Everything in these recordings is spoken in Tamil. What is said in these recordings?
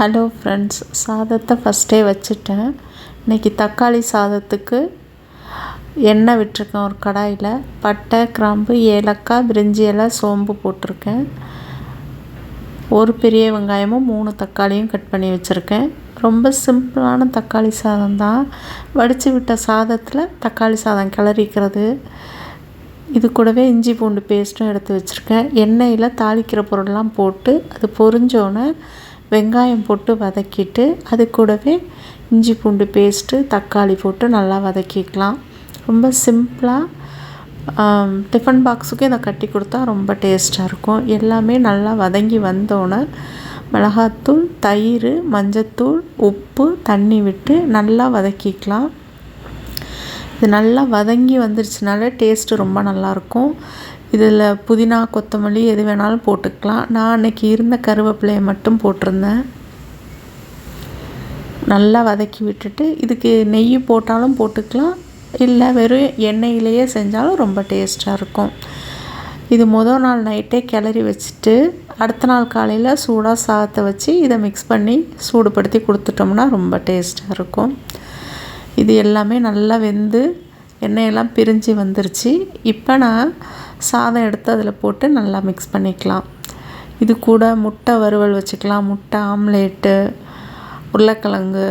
ஹலோ ஃப்ரெண்ட்ஸ் சாதத்தை ஃபஸ்ட்டே வச்சுட்டேன். இன்றைக்கி தக்காளி சாதத்துக்கு எண்ணெய் விட்டுருக்கேன் ஒரு கடாயில். பட்டை கிராம்பு ஏலக்காய் பிரிஞ்சி இலை சோம்பு போட்டிருக்கேன். ஒரு பெரிய வெங்காயமும் மூணு தக்காளியும் கட் பண்ணி வச்சுருக்கேன். ரொம்ப சிம்பிளான தக்காளி சாதம் தான். வடித்து விட்ட சாதத்தில் தக்காளி சாதம் கிளறிக்கிறது. இது கூடவே இஞ்சி பூண்டு பேஸ்ட்டும் எடுத்து வச்சுருக்கேன். எண்ணெயில் தாளிக்கிற பொருள்லாம் போட்டு அது பொரிஞ்சோன்னே வெங்காயம் போட்டு வதக்கிட்டு அது கூடவே இஞ்சி பூண்டு பேஸ்ட்டு தக்காளி போட்டு நல்லா வதக்கிக்கலாம். ரொம்ப சிம்பிளாக டிஃபன் பாக்ஸுக்கும் இதை கட்டி கொடுத்தா ரொம்ப டேஸ்ட்டாக இருக்கும். எல்லாமே நல்லா வதங்கி வந்தோடனே மிளகாத்தூள் தயிர் மஞ்சத்தூள் உப்பு தண்ணி விட்டு நல்லா வதக்கிக்கலாம். இது நல்லா வதங்கி வந்துருச்சுனால டேஸ்ட்டு ரொம்ப நல்லாயிருக்கும் இதில் புதினா கொத்தமல்லி எது வேணாலும் போட்டுக்கலாம். நான் அன்றைக்கி இருந்த கருவேப்பிலையை மட்டும் போட்டிருந்தேன். நல்லா வதக்கி விட்டுட்டு இதுக்கு நெய் போட்டாலும் போட்டுக்கலாம். இல்லை வெறும் எண்ணெயிலேயே செஞ்சாலும் ரொம்ப டேஸ்ட்டாக இருக்கும். இது முதல் நாள் நைட்டே கிளறி வச்சுட்டு அடுத்த நாள் காலையில் சூடாக சாதத்தை வச்சு இதை மிக்ஸ் பண்ணி சூடுபடுத்தி கொடுத்துட்டோம்னா ரொம்ப டேஸ்ட்டாக இருக்கும். இது எல்லாமே நல்லா வெந்து எண்ணெயெல்லாம் பிரிஞ்சு வந்துருச்சு. இப்போ நான் சாதம் எடுத்து அதில் போட்டு நல்லா மிக்ஸ் பண்ணிக்கலாம். இது கூட முட்டை வறுவல் வச்சுக்கலாம். முட்டை ஆம்லேட்டு உருளைக்கிழங்கு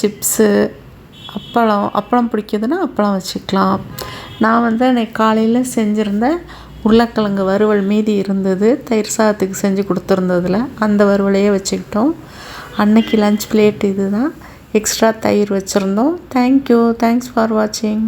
சிப்ஸு அப்பளம் அப்பளம் பிடிக்குதுன்னா அப்பளம் வச்சுக்கலாம். நான் வந்து அன்றைக்கி காலையில் செஞ்சுருந்த உருளைக்கிழங்கு வறுவல் மீதி இருந்தது. தயிர் சாதத்துக்கு செஞ்சு கொடுத்துருந்ததில் அந்த வறுவலையே வச்சுக்கிட்டோம். அன்னைக்கு லஞ்ச் பிளேட் இது தான் எக்ஸ்ட்ரா தயிர் வச்சுருந்தோம். தேங்க்யூ தேங்க்ஸ் ஃபார் வாட்சிங்